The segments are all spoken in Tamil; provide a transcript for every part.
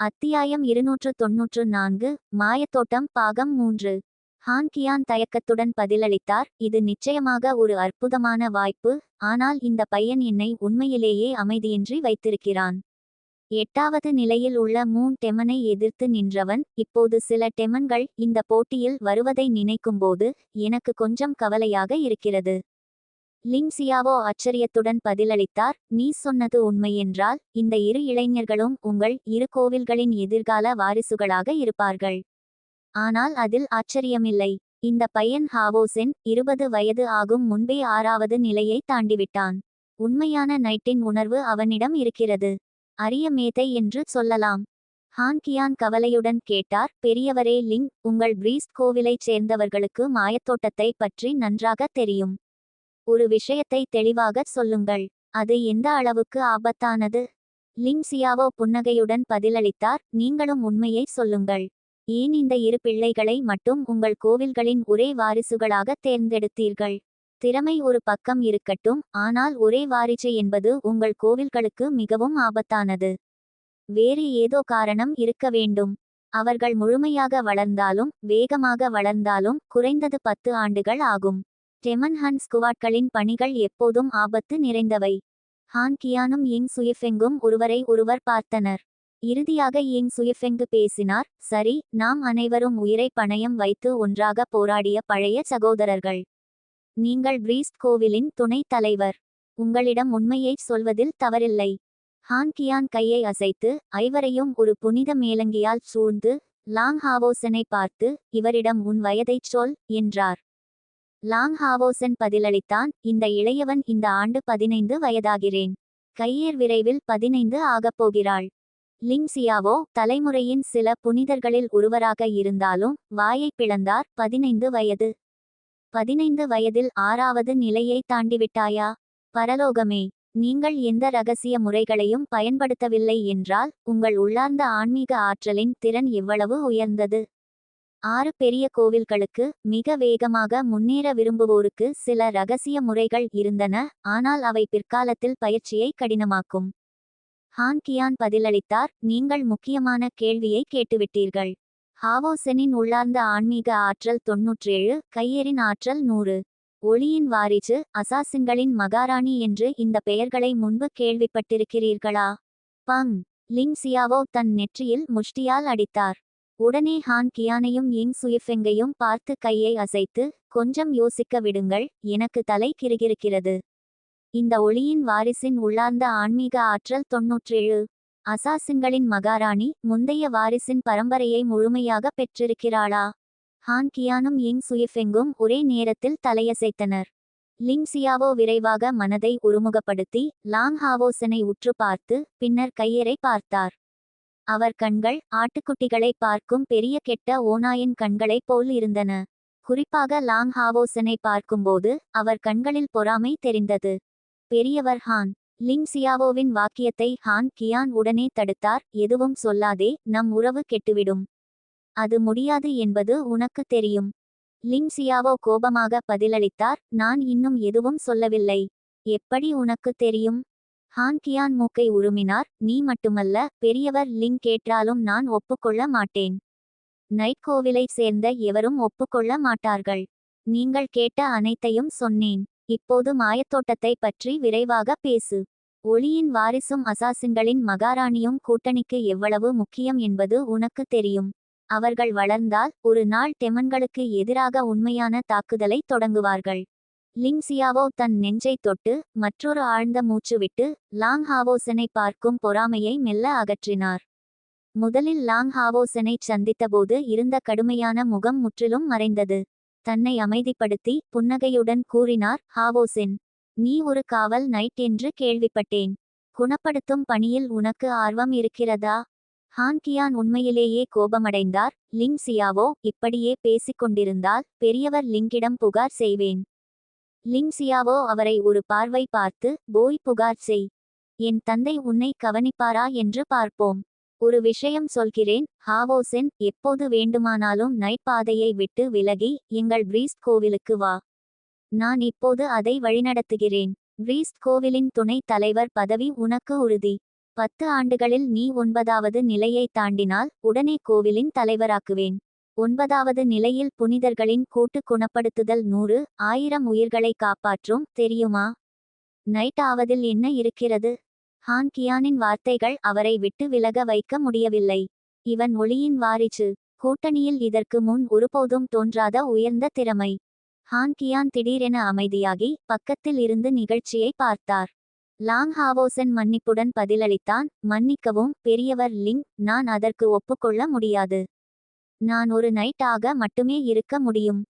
அத்தியாயம் இருநூற்று தொன்னூற்று நான்கு மாயத்தோட்டம் பாகம் மூன்று. ஹான் கியான் தயக்கத்துடன் பதிலளித்தார் இது நிச்சயமாக ஒரு அற்புதமான வாய்ப்பு ஆனால் இந்த பையன் என்னை உண்மையிலேயே அமைதியின்றி வைத்திருக்கிறான். எட்டாவது நிலையில் உள்ள மூன் டெமனை எதிர்த்து நின்றவன் இப்போது சில டெமன்கள் இந்த போட்டியில் வருவதை நினைக்கும்போது எனக்கு கொஞ்சம் கவலையாக இருக்கிறது. லிங் சியாவோ ஆச்சரியத்துடன் பதிலளித்தார் நீ சொன்னது உண்மையென்றால் இந்த இரு இளைஞர்களும் உங்கள் இரு கோவில்களின் எதிர்கால வாரிசுகளாக இருப்பார்கள். ஆனால் அதில் ஆச்சரியமில்லை. இந்த பையன் ஹாவோசென் இருபது வயது ஆகும் முன்பே ஆறாவது நிலையை தாண்டிவிட்டான். உண்மையான நைட்டின் உணர்வு அவனிடம் இருக்கிறது. அரிய மேதை என்று சொல்லலாம் ஹான் கியான் கவலையுடன் கேட்டார் பெரியவரே லிங் உங்கள் பிரீஸ்ட் கோவிலைச் சேர்ந்தவர்களுக்கு மாயத்தோட்டத்தை பற்றி நன்றாக தெரியும். ஒரு விஷயத்தை தெளிவாகச் சொல்லுங்கள். அது எந்த அளவுக்கு ஆபத்தானது? லிங் சியாவோ புன்னகையுடன் பதிலளித்தார். நீங்களும் உண்மையை சொல்லுங்கள். ஏன் இந்த இரு பிள்ளைகளை மட்டும் உங்கள் கோவில்களின் ஒரே வாரிசுகளாக தேர்ந்தெடுத்தீர்கள்? திறமை ஒரு பக்கம் இருக்கட்டும் ஆனால் ஒரே வாரிசு என்பது உங்கள் கோவில்களுக்கு மிகவும் ஆபத்தானது. வேறு ஏதோ காரணம் இருக்க வேண்டும். அவர்கள் முழுமையாக வளர்ந்தாலும் வேகமாக வளர்ந்தாலும் குறைந்தது பத்து ஆண்டுகள் ஆகும். டெமன்ஹன் ஸ்குவாட்களின் பணிகள் எப்போதும் ஆபத்து நிறைந்தவை. ஹான் கியானும் யிங் சுயஃபெங்கும் ஒருவரை ஒருவர் பார்த்தனர். இறுதியாக யிங் சுயஃபெங்கு பேசினார் சரி நாம் அனைவரும் உயிரை பணயம் வைத்து ஒன்றாக போராடிய பழைய சகோதரர்கள். நீங்கள் பிரீஸ்ட் கோவிலின் துணைத் தலைவர். உங்களிடம் உண்மையைச் சொல்வதில் தவறில்லை ஹான் கியான் கையை அசைத்து ஐவரையும் ஒரு புனித மேலங்கியால் சூழ்ந்து லாங் ஹாவோசனை பார்த்து இவரிடம் உன் வயதைச் சொல் என்றார். லாங் ஹாவோசன் பதிலளித்தான் இந்த இளையவன் இந்த ஆண்டு பதினைந்து வயதாகிறேன். கையேர் விரைவில் பதினைந்து ஆகப் போகிறாள். லிங் சியாவோ தலைமுறையின் சில புனிதர்களில் ஒருவராக இருந்தாலும் வாயை பிளந்தார் பதினைந்து வயது. பதினைந்து வயதில் ஆறாவது நிலையை தாண்டிவிட்டாயா? பரலோகமே நீங்கள் எந்த ரகசிய முறைகளையும் பயன்படுத்தவில்லை என்றால் உங்கள் உள்ளார்ந்த ஆன்மீக ஆற்றலின் திறன் எவ்வளவு உயர்ந்தது? ஆறு பெரிய கோவில்களுக்கு மிக வேகமாக முன்னேற விரும்புவோருக்கு சில ரகசிய முறைகள் இருந்தன ஆனால் அவை பிற்காலத்தில் பயிற்சியை கடினமாக்கும். ஹான் கியான் பதிலளித்தார் நீங்கள் முக்கியமான கேள்வியை கேட்டுவிட்டீர்கள். ஹாவோசெனின் உள்ளார்ந்த ஆன்மீக ஆற்றல் தொன்னூற்றேழு கையெறின் ஆற்றல் நூறு. ஒளியின் வாரிஜு அசாசின்களின் மகாராணி என்று இந்த பெயர்களை முன்பு கேள்விப்பட்டிருக்கிறீர்களா? பங். லிங் சியாவோ தன் நெற்றியில் முஷ்டியால் அடித்தார். உடனே ஹான் கியானையும் யிங் சுயிஃபெங்கையும் பார்த்து கையை அசைத்து கொஞ்சம் யோசிக்க விடுங்கள் எனக்கு தலை கிருகிருக்கிறது. இந்த ஒளியின் வாரிசின் உள்ளார்ந்த ஆன்மீக ஆற்றல் தொன்னூற்றேழு. அசாசின்களின் மகாராணி முந்தைய வாரிசின் பரம்பரையை முழுமையாக பெற்றிருக்கிறாளா? ஹான் கியானும் யிங் சுயிஃபெங்கும் ஒரே நேரத்தில் தலையசைத்தனர். லிங் சியாவோ விரைவாக மனதை ஒருமுகப்படுத்தி லாங் ஹாவோசனை உற்று பார்த்து பின்னர் கையரை பார்த்தார். அவர் கண்கள் ஆட்டுக்குட்டிகளை பார்க்கும் பெரிய கெட்ட ஓநாயின் கண்களைப் போல் இருந்தன. குறிப்பாக லாங் ஹாவோசனை பார்க்கும்போது அவர் கண்களில் பொறாமை தெரிந்தது. பெரியவர் ஹான் லிங் சியாவோவின் வாக்கியத்தை ஹான் கியான் உடனே தடுத்தார் எதுவும் சொல்லாதே நம் உறவு கெட்டுவிடும். அது முடியாது என்பது உனக்கு தெரியும் லிங் சியாவோ கோபமாக பதிலளித்தார் நான் இன்னும் எதுவும் சொல்லவில்லை. எப்படி உனக்கு தெரியும்? ஹான் கியான் மூக்கை உருமினார். நீ மட்டுமல்ல பெரியவர் லிங் கேட்டாலும் நான் ஒப்புக்கொள்ள மாட்டேன். நைட் கோவிலை சேர்ந்த எவரும் ஒப்புக்கொள்ள மாட்டார்கள். நீங்கள் கேட்ட அனைத்தையும் சொன்னேன். இப்போது மாயத்தோட்டத்தை பற்றி விரைவாக பேசு. ஒளியின் வாரிசும் அசாசின்களின் மகாராணியும் கூட்டணிக்கு எவ்வளவு முக்கியம் என்பது உனக்கு தெரியும். அவர்கள் வளர்ந்தால் ஒரு நாள் தெமன்களுக்கு எதிராக உண்மையான தாக்குதலை தொடங்குவார்கள். லிங் சியாவோ தன் நெஞ்சை தொட்டு மற்றொரு ஆழ்ந்த மூச்சு விட்டு லாங் ஹாவோசனை பார்க்கும் பொறாமையை மெல்ல அகற்றினார். முதலில் லாங் ஹாவோசனை சந்தித்தபோது இருந்த கடுமையான முகம் முற்றிலும் மறைந்தது. தன்னை அமைதிப்படுத்தி புன்னகையுடன் கூறினார் ஹாவோசென் நீ ஒரு காவல் நைட் என்று கேள்விப்பட்டேன். குணப்படுத்தும் பணியில் உனக்கு ஆர்வம் இருக்கிறதா? ஹான் கியான் உண்மையிலேயே கோபமடைந்தார். லிங் சியாவோ இப்படியே பேசிக் கொண்டிருந்தால் பெரியவர் லிங்கிடம் புகார் செய்வேன். லிங்சியாவோ அவரை ஒரு பார்வை பார்த்து போய் புகார் செய். என் தந்தை உன்னை கவனிப்பாரா என்று பார்ப்போம். ஒரு விஷயம் சொல்கிறேன். ஹாவோசென் எப்போது வேண்டுமானாலும் நைட் பாதையை விட்டு விலகி எங்கள் பிரீஸ்ட் கோவிலுக்கு வா. நான் இப்போது அதை வழிநடத்துகிறேன். பிரீஸ்ட் கோவிலின் துணைத் தலைவர் பதவி உனக்கு உறுதி. பத்து ஆண்டுகளில் நீ ஒன்பதாவது நிலையை தாண்டினால் உடனே கோவிலின் தலைவராக்குவேன். ஒன்பதாவது நிலையில் புனிதர்களின் கூட்டு குணப்படுத்துதல் நூறு ஆயிரம் உயிர்களை காப்பாற்றும் தெரியுமா? நைட் ஆவதில் என்ன இருக்கிறது? ஹான் கியானின் வார்த்தைகள் அவரை விட்டு விலக வைக்க முடியவில்லை. இவன் ஒளியின் வாரிசு. கூட்டணியில் இதற்கு முன் ஒருபோதும் தோன்றாத உயர்ந்த திறமை. ஹான் கியான் திடீரென அமைதியாகி பக்கத்தில் இருந்து நிகழ்ச்சியை பார்த்தார். லாங் ஹாவோசன் மன்னிப்புடன் பதிலளித்தான் மன்னிக்கவும் பெரியவர் லிங் நான் அதற்கு ஒப்புக்கொள்ள முடியாது. நான் ஒரு நைட் ஆக மட்டுமே இருக்க முடியும்.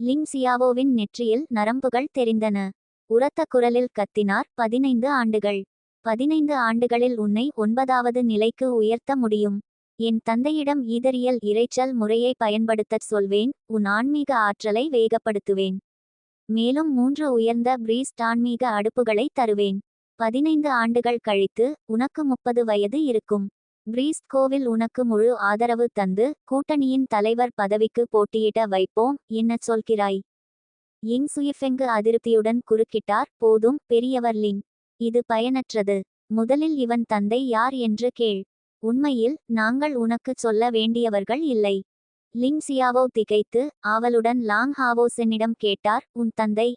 லிங் சியாவோவின் நெற்றியில் நரம்புகள் தெரிந்தன. உரத்த குரலில் கத்தினார் பதினைந்து ஆண்டுகள். பதினைந்து ஆண்டுகளில் உன்னை ஒன்பதாவது நிலைக்கு உயர்த்த முடியும். என் தந்தையிடம் ஈதரியல் இரைச்சல் முறையை பயன்படுத்தச் சொல்வேன். உன் ஆன்மீக ஆற்றலை வேகப்படுத்துவேன். மேலும் மூன்று உயர்ந்த பிரீஸ்ட் ஆன்மீக அடுப்புகளை தருவேன். பதினைந்து ஆண்டுகள் கழித்து உனக்கு முப்பது வயது இருக்கும். பிரீஸ்ட்கோவில் உனக்கு முழு ஆதரவு தந்து கூட்டணியின் தலைவர் பதவிக்கு போட்டியிட வைப்போம் என்ன சொல்கிறாய்? இங் சுயிஃபெங்கு அதிருப்தியுடன் குறுக்கிட்டார் போதும் பெரியவர் லிங் இது பயனற்றது. முதலில் இவன் தந்தை யார் என்று கேள். உண்மையில் நாங்கள் உனக்குச் சொல்ல வேண்டியவர்கள் இல்லை. லிங் சியாவோ திகைத்து ஆவலுடன் லாங் ஹாவோசென்னிடம் கேட்டார் உன் தந்தை.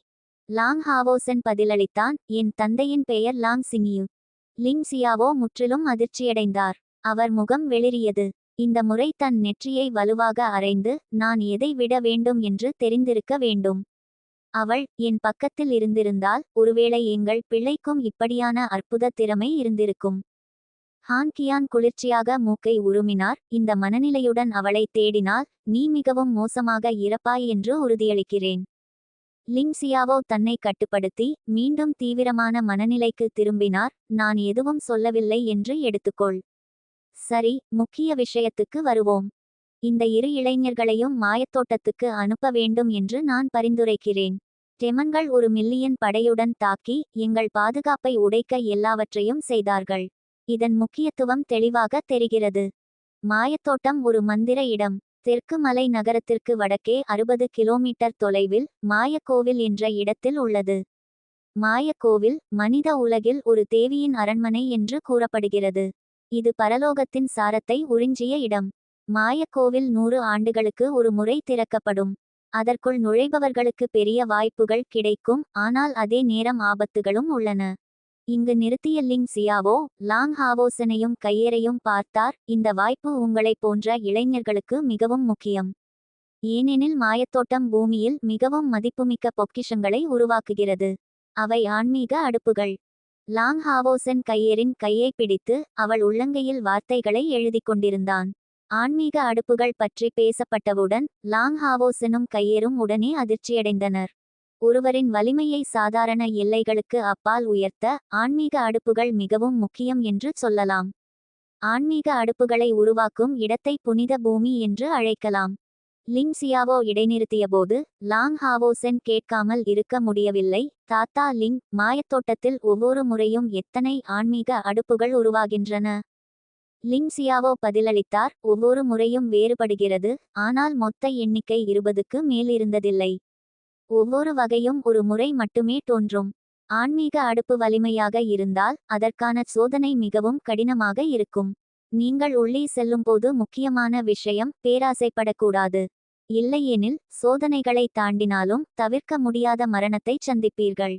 லாங் ஹாவோசென் பதிலளித்தான் என் தந்தையின் பெயர் லாங் சிங்யு. லிங் சியாவோ முற்றிலும் அதிர்ச்சியடைந்தார். அவர் முகம் வெளிரியது இந்த முறை தன் நெற்றியை வலுவாக அரைந்து நான் எதை விட வேண்டும் என்று தெரிந்திருக்க வேண்டும். அவள் என் பக்கத்தில் இருந்திருந்தால் ஒருவேளை எங்கள் பிள்ளைக்கும் இப்படியான அற்புத திறமை இருந்திருக்கும் ஹான் கியான் குளிர்ச்சியாக மூக்கை உருமினார். இந்த மனநிலையுடன் அவளை தேடினால் நீ மிகவும் மோசமாக இறப்பாய் என்று உறுதியளிக்கிறேன். லிங் சியாவோ தன்னை கட்டுப்படுத்தி மீண்டும் தீவிரமான மனநிலைக்கு திரும்பினார். நான் எதுவும் சொல்லவில்லை என்று எடுத்துக்கொள். சரி முக்கிய விஷயத்துக்கு வருவோம். இந்த இரு இளைஞர்களையும் மாயத்தோட்டத்துக்கு அனுப்ப வேண்டும் என்று நான் பரிந்துரைக்கிறேன். டெமன்கள் ஒரு மில்லியன் படையுடன் தாக்கி எங்கள் பாதுகாப்பை உடைக்க எல்லாவற்றையும் செய்தார்கள். இதன் முக்கியத்துவம் தெளிவாக தெரிகிறது. மாயத்தோட்டம் ஒரு மந்திர இடம். தெற்கு மலை நகரத்திற்கு வடக்கே அறுபது கிலோமீட்டர் தொலைவில் மாயக்கோவில் என்ற இடத்தில் உள்ளது. மாயக்கோவில் மனித உலகில் ஒரு தேவியின் அரண்மனை என்று கூறப்படுகிறது. இது பரலோகத்தின் சாரத்தை உறிஞ்சிய இடம். மாயக்கோவில் நூறு ஆண்டுகளுக்கு ஒரு முறை திறக்கப்படும். அதற்குள் நுழைபவர்களுக்கு பெரிய வாய்ப்புகள் கிடைக்கும் ஆனால் அதே நேரம் ஆபத்துகளும் உள்ளன. இங்கு நிறுத்திய லிங் சியாவோ லாங் ஹாவோசனையும் கையேறையும் பார்த்தார். இந்த வாய்ப்பு உங்களைப் போன்ற இளைஞர்களுக்கு மிகவும் முக்கியம். ஏனெனில் மாயத்தோட்டம் பூமியில் மிகவும் மதிப்புமிக்க பொக்கிஷங்களை உருவாக்குகிறது. அவை ஆன்மீக அடுப்புகள். லாங் ஹாவோசன் கையேரின் கையை பிடித்து அவள் உள்ளங்கையில் வார்த்தைகளை எழுதிக் கொண்டிருந்தான். ஆன்மீக அடுப்புகள் பற்றி பேசப்பட்டவுடன் லாங் ஹாவோசனும் கையேறும் உடனே அதிர்ச்சியடைந்தனர். ஒருவரின் வலிமையை சாதாரண எல்லைகளுக்கு அப்பால் உயர்த்த ஆன்மீக அடுப்புகள் மிகவும் முக்கியம் என்று சொல்லலாம். ஆன்மீக அடுப்புகளை உருவாக்கும் இடத்தை புனித பூமி என்று அழைக்கலாம். லிங் சியாவோ இடைநிறுத்தியபோது லாங் ஹாவோசென் கேட்காமல் இருக்க முடியவில்லை. தாத்தா லிங் மாயத்தோட்டத்தில் ஒவ்வொரு முறையும் எத்தனை ஆன்மீக அடுப்புகள் உருவாகின்றன? லிங் சியாவோ பதிலளித்தார் ஒவ்வொரு முறையும் வேறுபடுகிறது ஆனால் மொத்த எண்ணிக்கை இருபதுக்கு மேலிருந்ததில்லை. ஒவ்வொரு வகையும் ஒரு முறை மட்டுமே தோன்றும். ஆன்மீக அடுப்பு வலிமையாக இருந்தால் அதற்கான சோதனை மிகவும் கடினமாக இருக்கும். நீங்கள் உள்ளே செல்லும்போது முக்கியமான விஷயம் பேராசைப்படக்கூடாது. இல்லையெனில் சோதனைகளை தாண்டினாலும் தவிர்க்க முடியாத மரணத்தை சந்திப்பீர்கள்.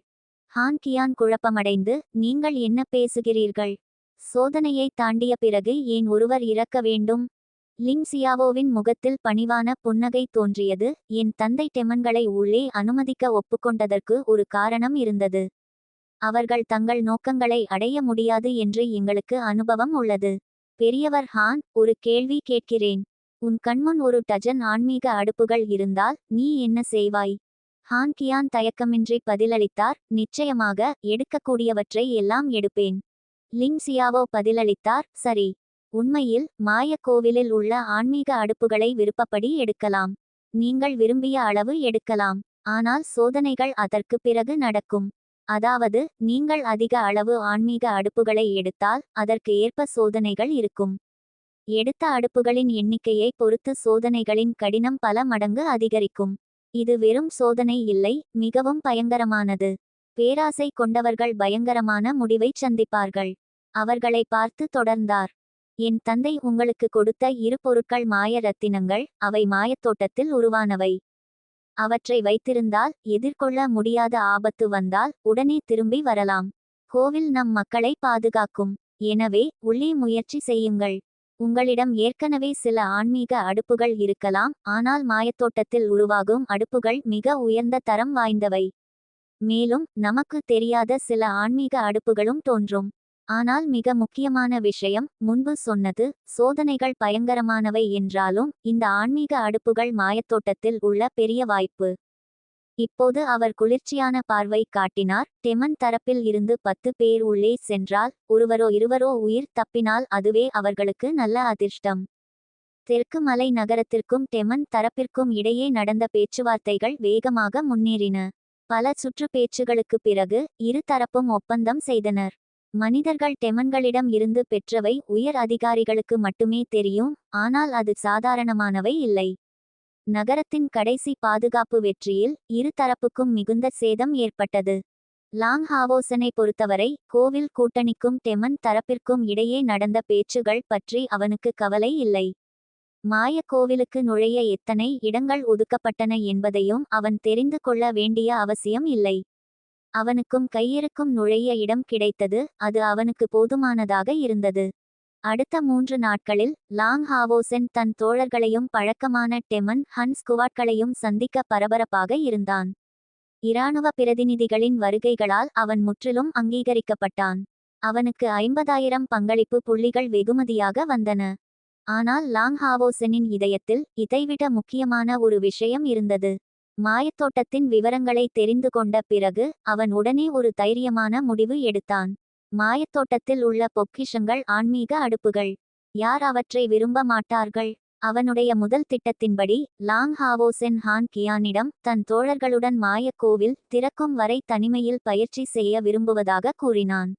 ஹான் கியான் குழப்பமடைந்து நீங்கள் என்ன பேசுகிறீர்கள்? சோதனையை தாண்டிய பிறகு ஏன் ஒருவர் இறக்க வேண்டும்? லிங் சியாவோவின் முகத்தில் பணிவான புன்னகை தோன்றியது. என் தந்தை டெமன்களை உள்ளே அனுமதிக்க ஒப்புக்கொண்டதற்கு ஒரு காரணம் இருந்தது. அவர்கள் தங்கள் நோக்கங்களை அடைய முடியாது என்று எங்களுக்கு அனுபவம் உள்ளது. பெரியவர் ஹான் ஒரு கேள்வி கேட்கிறேன். உன் கண்முன் ஒரு டஜன் ஆன்மீக அடுப்புகள் இருந்தால் நீ என்ன செய்வாய்? ஹான் கியான் தயக்கமின்றி பதிலளித்தார் நிச்சயமாக எடுக்கக்கூடியவற்றை எல்லாம் எடுப்பேன். லிங் சியாவோ பதிலளித்தார் சரி. உண்மையில் மாயக் கோவிலில் உள்ள ஆன்மீக அடுப்புகளை விருப்பப்படி எடுக்கலாம். நீங்கள் விரும்பிய அளவு எடுக்கலாம். ஆனால் சோதனைகள் அதற்கு பிறகு நடக்கும். அதாவது நீங்கள் அதிக அளவு ஆன்மீக அடுப்புகளை எடுத்தால் அதற்கு ஏற்ப சோதனைகள் இருக்கும். எடுத்த அடுப்புகளின் எண்ணிக்கையை பொறுத்து சோதனைகளின் கடினம் பல மடங்கு அதிகரிக்கும். இது வெறும் சோதனை இல்லை மிகவும் பயங்கரமானது. பேராசை கொண்டவர்கள் பயங்கரமான முடிவைச் சந்திப்பார்கள். அவர்களை பார்த்து தொடர்ந்தார். என் தந்தை உங்களுக்கு கொடுத்த இரு பொருட்கள் மாய ரத்தினங்கள் அவை மாயத்தோட்டத்தில் உருவானவை. அவற்றை வைத்திருந்தால் எதிர்கொள்ள முடியாத ஆபத்து வந்தால் உடனே திரும்பி வரலாம். கோவில் நம் மக்களை பாதுகாக்கும். எனவே உள்ளே முயற்சி செய்யுங்கள். உங்களிடம் ஏற்கனவே சில ஆன்மீக அடுப்புகள் இருக்கலாம். ஆனால் மாயத்தோட்டத்தில் உருவாகும் அடுப்புகள் மிக உயர்ந்த தரம் வாய்ந்தவை. மேலும் நமக்கு தெரியாத சில ஆன்மீக அடுப்புகளும் தோன்றும். ஆனால் மிக முக்கியமான விஷயம் முன்பு சொன்னது சோதனைகள் பயங்கரமானவை என்றாலும் இந்த ஆன்மீக அடுப்புகள் மாயத்தோட்டத்தில் உள்ள பெரிய வாய்ப்பு. இப்போது அவர் குளிர்ச்சியான பார்வை காட்டினார் டெமன் தரப்பில் இருந்து பத்து பேர் உள்ளே சென்றால் ஒருவரோ இருவரோ உயிர் தப்பினால் அதுவே அவர்களுக்கு நல்ல அதிர்ஷ்டம். தெற்கு மலை நகரத்திற்கும் டெமன் தரப்பிற்கும் இடையே நடந்த பேச்சுவார்த்தைகள் வேகமாக முன்னேறின. பல சுற்று பேச்சுகளுக்கு பிறகு இரு தரப்பும் ஒப்பந்தம் செய்தனர். மனிதர்கள் டெமன்களிடம் இருந்து பெற்றவை உயர் அதிகாரிகளுக்கு மட்டுமே தெரியும் ஆனால் அது சாதாரணமானவை இல்லை. நகரத்தின் கடைசி பாதுகாப்பு வெற்றியில் இரு தரப்புக்கும் மிகுந்த சேதம் ஏற்பட்டது. லாங் ஹாவோசனை பொறுத்தவரை கோவில் கூட்டணிக்கும் டெமன் தரப்பிற்கும் இடையே நடந்த பேச்சுகள் பற்றி அவனுக்கு கவலை இல்லை. மாய கோவிலுக்கு நுழைய எத்தனை இடங்கள் ஒதுக்கப்பட்டன என்பதையும் அவன் தெரிந்து கொள்ள வேண்டிய அவசியம் இல்லை. அவனுக்கும் கையிருக்கும் நுழைய இடம் கிடைத்தது அது அவனுக்கு போதுமானதாக இருந்தது. அடுத்த மூன்று நாட்களில் லாங் ஹாவோசென் தன் தோழர்களையும் பழக்கமான டெமன் ஹன் ஸ்குவாட்களையும் சந்திக்க பரபரப்பாக இருந்தான். இராணுவ பிரதிநிதிகளின் வருகைகளால் அவன் முற்றிலும் அங்கீகரிக்கப்பட்டான். அவனுக்கு ஐம்பதாயிரம் பங்களிப்பு புள்ளிகள் வெகுமதியாக வந்தன. ஆனால் லாங் ஹாவோசனின் இதயத்தில் இதைவிட முக்கியமான ஒரு விஷயம் இருந்தது. மாயத்தோட்டத்தின் விவரங்களை தெரிந்து கொண்ட பிறகு அவன் உடனே ஒரு தைரியமான முடிவு எடுத்தான். மாயத்தோட்டத்தில் உள்ள பொக்கிஷங்கள் ஆன்மீக அடுப்புகள். யார் அவற்றை விரும்ப மாட்டார்கள்? அவனுடைய முதல் திட்டத்தின்படி லாங் ஹாவோசென் ஹான் கியானிடம் தன் தோழர்களுடன் மாயக்கோவில் திறக்கும் வரை தனிமையில் பயிற்சி செய்ய விரும்புவதாக கூறினான்.